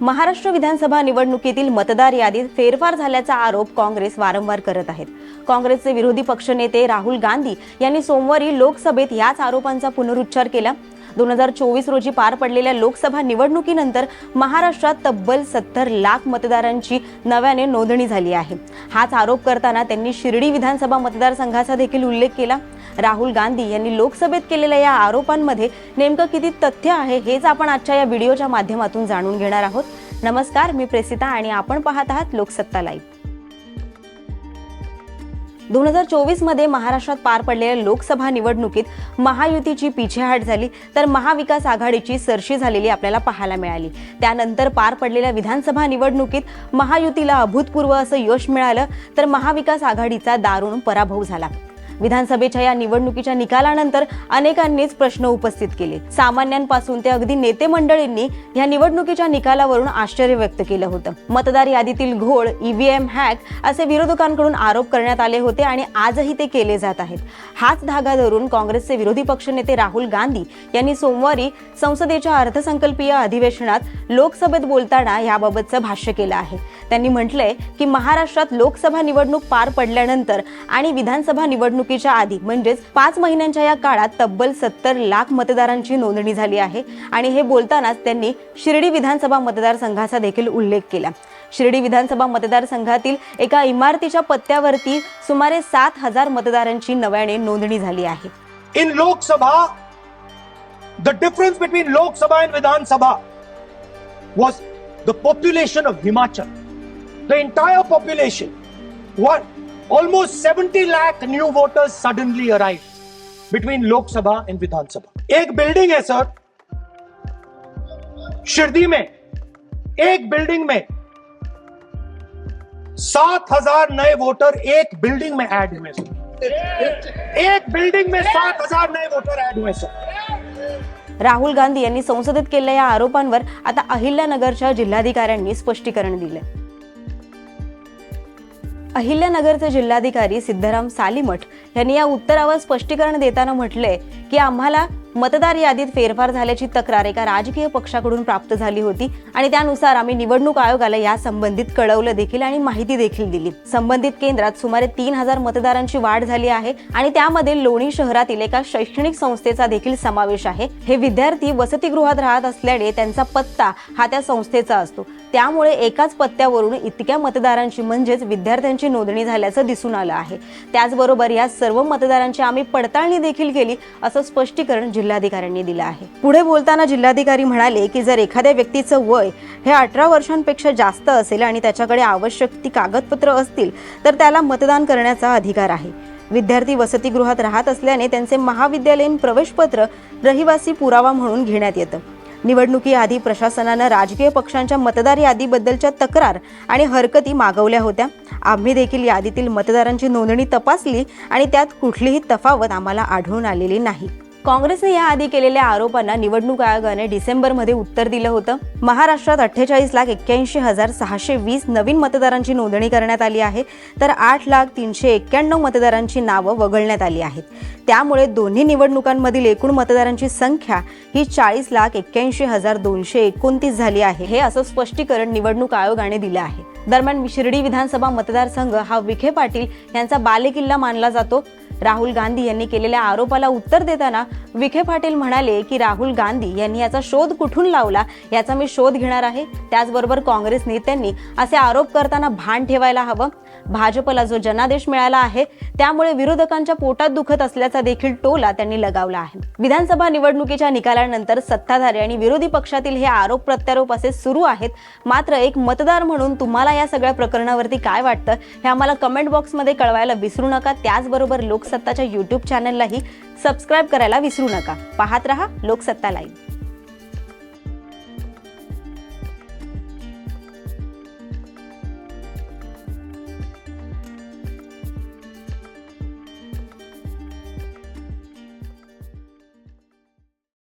महाराष्ट्र विधानसभा निवडणुकीतील मतदार यादीत फेरफार झाल्याचा आरोप काँग्रेस वारंवार करत आहेत. काँग्रेसचे विरोधी पक्षनेते राहुल गांधी यांनी सोमवारी लोकसभेत याच आरोपांचा पुनरुच्चार केला. दोन हजार चोवीस रोजी पार पडलेल्या लोकसभा निवडणुकीनंतर महाराष्ट्रात तब्बल सत्तर लाख मतदारांची नव्याने नोंदणी झाली आहे. हाच आरोप करताना त्यांनी शिर्डी विधानसभा मतदारसंघाचा देखील उल्लेख केला. राहुल गांधी यांनी लोकसभेत केलेल्या या आरोपांमध्ये नेमकं किती तथ्य आहे हेच आपण आजच्या या व्हिडिओच्या माध्यमातून जाणून घेणार आहोत. नमस्कार मी प्रेसिता आणि आपण पाहत आहात लोकसत्ता लाईव्ह. दोन हजार चोवीसमध्ये महाराष्ट्रात पार पडलेल्या लोकसभा निवडणुकीत महायुतीची पिछेहाट झाली तर महाविकास आघाडीची सरशी झालेली आपल्याला पाहायला मिळाली. त्यानंतर पार पडलेल्या विधानसभा निवडणुकीत महायुतीला अभूतपूर्व असं यश मिळालं तर महाविकास आघाडीचा दारुण पराभव झाला. विधानसभेच्या या निवडणुकीच्या निकालानंतर अनेकांनीच प्रश्न उपस्थित केले. सामान्यांपासून ते अगदी नेते मंडळींनी या निवडणुकीच्या निकालावरून आश्चर्य व्यक्त केलं होतं. मतदार यादीतील घोळ ईव्हीएम हॅक असे विरोधकांकडून आरोप करण्यात आले होते आणि आजही ते केले जात आहेत. हाच धागा धरून काँग्रेसचे विरोधी पक्षनेते राहुल गांधी यांनी सोमवारी संसदेच्या अर्थसंकल्पीय अधिवेशनात लोकसभेत बोलताना याबाबतचं भाष्य केलं आहे. त्यांनी म्हटलंय की महाराष्ट्रात लोकसभा निवडणूक पार पडल्यानंतर आणि विधानसभा निवडणूक निवडणुकीच्या आधी म्हणजेच पाच महिन्यांच्या या काळात तब्बल सत्तर लाख मतदारांची नोंदणी झाली आहे. आणि हे बोलतानाच त्यांनी शिर्डी विधानसभा मतदारसंघाचा देखील उल्लेख केला. शिर्डी विधानसभा मतदारसंघातील एका इमारतीच्या पत्त्यावरती सुमारे सात हजार मतदारांची नव्याने नोंदणी झाली आहे. In Lok Sabha the difference between Lok Sabha and Vidhan Sabha was the population of Himachal the of population one almost 70 lakh new voters suddenly arrived between Lok Sabha and Vidhan Sabha. एक building है sir Shirdi में एक building में सात हजार नए voter एक building में ऐड हुए सर एक बिल्डिंग में सात हजार नए वोटर ऐड हुए सर राहुल गांधी यांनी संसदेत केलेल्या या आरोपांवर आता अहिल्यानगरच्या जिल्हाधिकाऱ्यांनी स्पष्टीकरण दिले अहिल्यानगरचे जिल्हाधिकारी सिद्धराम सालीमठ यांनी या उत्तरावर स्पष्टीकरण देताना म्हटलंय की आम्हाला मतदार यादीत फेरफार झाल्याची तक्रार एका राजकीय पक्षाकडून प्राप्त झाली होती आणि त्यानुसार आम्ही निवडणूक आयोगाला या संबंधित कळवलं देखील आणि माहिती देखील दिली. संबंधित केंद्रात सुमारे तीन हजार मतदारांची वाढ झाली आहे आणि त्यामध्ये लोणी शहरातील एका शैक्षणिक संस्थेचा देखील समावेश आहे. हे विद्यार्थी वसतिगृहात राहत असल्याने त्यांचा पत्ता हा त्या संस्थेचा असतो. त्यामुळे एकाच पत्त्यावरून इतक्या मतदारांची म्हणजेच विद्यार्थ्यांची नोंदणी झाल्याचं दिसून आलं आहे. त्याचबरोबर या सर्व मतदारांची आम्ही पडताळणी देखील केली असं स्पष्टीकरण जिल्हाधिकाऱ्यांनी दिलं आहे. पुढे बोलताना जिल्हाधिकारी म्हणाले की जर एखाद्या व्यक्तीचं वय हे अठरा वर्षांपेक्षा जास्त असेल आणि त्याच्याकडे आवश्यक ती कागदपत्र असतील तर त्याला मतदान करण्याचा अधिकार आहे. विद्यार्थी वसतिगृहात राहत असल्याने त्यांचे महाविद्यालयीन प्रवेशपत्र रहिवासी पुरावा म्हणून घेण्यात येतं. निवडणुकीआधी प्रशासनानं राजकीय पक्षांच्या मतदार यादीबद्दलच्या तक्रार आणि हरकती मागवल्या होत्या. आम्ही देखील यादीतील मतदारांची नोंदणी तपासली आणि त्यात कुठलीही तफावत आम्हाला आढळून आलेली नाही. काँग्रेसने याआधी केलेल्या आरोपांना निवडणूक आयोगाने डिसेंबरमध्ये उत्तर दिलं होतं. महाराष्ट्रात अठ्ठेचाळीस लाख एक्क्याऐंशी हजार सहाशे वीस नवीन मतदारांची नोंदणी करण्यात आली आहे. तर आठ लाख तीनशे एक्क्याण्णव मतदारांची नावं वगळण्यात आली आहेत. त्यामुळे दोन्ही निवडणुकांमधील एकूण मतदारांची संख्या ही चाळीस लाख एक्क्याऐंशी हजार दोनशे एकोणतीस झाली आहे. हे असं स्पष्टीकरण निवडणूक आयोगाने दिलं आहे. दरम्यान शिर्डी विधानसभा मतदारसंघ हा विखे पाटील यांचा बालेकिल्ला मानला जातो. राहुल गांधी यांनी केलेल्या आरोपाला उत्तर देताना विखे पाटील म्हणाले की राहुल गांधी यांनी याचा शोध कुठून लावला याचा मी शोध घेणार आहे. त्याचबरोबर काँग्रेस नेत्यांनी असे आरोप करताना भान ठेवायला हवं. भाजपला जो जनादेश मिळाला आहे त्यामुळे विरोधकांच्या पोटात दुखत असल्याचा देखील टोला त्यांनी लगावला आहे. विधानसभा निवडणुकीच्या निकालानंतर सत्ताधारी आणि विरोधी पक्षातील हे आरोप प्रत्यारोप असे सुरू आहेत. मात्र एक मतदार म्हणून तुम्हाला या सगळ्या प्रकरणावरती काय वाटतं हे आम्हाला कमेंट बॉक्समध्ये कळवायला विसरू नका. त्याचबरोबर लोक लोकसत्ताच्या यूट्यूब चॅनललाही सबस्क्राईब करायला विसरू नका. पाहत रहा लोकसत्ता लाईव्ह